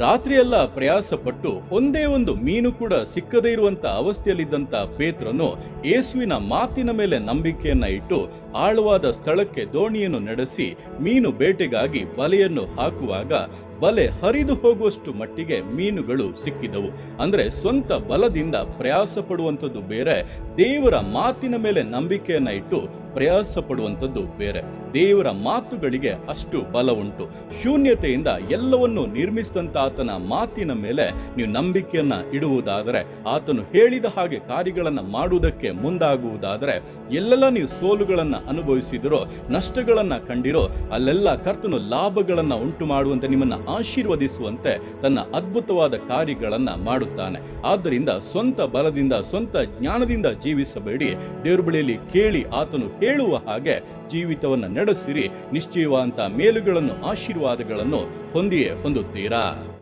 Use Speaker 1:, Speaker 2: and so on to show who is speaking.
Speaker 1: ರಾತ್ರಿಯೆಲ್ಲ ಪ್ರಯಾಸಪಟ್ಟು ಒಂದೇ ಒಂದು ಮೀನು ಕೂಡ ಸಿಕ್ಕದೇ ಇರುವಂತ ಅವಸ್ಥೆಯಲ್ಲಿದ್ದಂತ ಪೇತ್ರನು ಯೇಸುವಿನ ಮಾತಿನ ಮೇಲೆ ನಂಬಿಕೆಯನ್ನ ಇಟ್ಟು ಆಳವಾದ ಸ್ಥಳಕ್ಕೆ ದೋಣಿಯನ್ನು ನಡೆಸಿ ಮೀನು ಬೇಟೆಗಾಗಿ ಬಲೆಯನ್ನು ಹಾಕುವಾಗ ಬಲೆ ಹರಿದು ಹೋಗುವಷ್ಟು ಮಟ್ಟಿಗೆ ಮೀನುಗಳು ಸಿಕ್ಕಿದವು. ಅಂದ್ರೆ ಸ್ವಂತ ಬಲದಿಂದ ಪ್ರಯಾಸ ಪಡುವಂಥದ್ದು ಬೇರೆ, ದೇವರ ಮಾತಿನ ಮೇಲೆ ನಂಬಿಕೆಯನ್ನ ಇಟ್ಟು ಪ್ರಯಾಸ ಪಡುವಂಥದ್ದು ಬೇರೆ. ದೇವರ ಮಾತುಗಳಿಗೆ ಅಷ್ಟು ಬಲ ಉಂಟು. ಶೂನ್ಯತೆಯಿಂದ ಎಲ್ಲವನ್ನು ನಿರ್ಮಿಸಿದಂತ ಆತನ ಮಾತಿನ ಮೇಲೆ ನೀವು ನಂಬಿಕೆಯನ್ನ ಇಡುವುದಾದರೆ, ಆತನು ಹೇಳಿದ ಹಾಗೆ ಕಾರ್ಯಗಳನ್ನು ಮಾಡುವುದಕ್ಕೆ ಮುಂದಾಗುವುದಾದರೆ, ಎಲ್ಲೆಲ್ಲ ನೀವು ಸೋಲುಗಳನ್ನು ಅನುಭವಿಸಿದರೋ, ನಷ್ಟಗಳನ್ನು ಕಂಡಿರೋ, ಅಲ್ಲೆಲ್ಲ ಕರ್ತನು ಲಾಭಗಳನ್ನು ಉಂಟು ಮಾಡುವಂತೆ ನಿಮ್ಮನ್ನ ಆಶೀರ್ವದಿಸುವಂತೆ ತನ್ನ ಅದ್ಭುತವಾದ ಕಾರ್ಯಗಳನ್ನು ಮಾಡುತ್ತಾನೆ. ಆದ್ದರಿಂದ ಸ್ವಂತ ಬಲದಿಂದ, ಸ್ವಂತ ಜ್ಞಾನದಿಂದ ಜೀವಿಸಬೇಡಿ. ದೇವ್ರ ಬಳಿಯಲ್ಲಿ ಕೇಳಿ ಆತನು ಹೇಳುವ ಹಾಗೆ ಜೀವಿತವನ್ನು ನಡೆಸಿರಿ. ನಿಶ್ಚಯವಾದಂಥ ಮೇಲುಗಳನ್ನು, ಆಶೀರ್ವಾದಗಳನ್ನು ಹೊಂದಿಯೇ ಹೊಂದುತ್ತೀರಾ?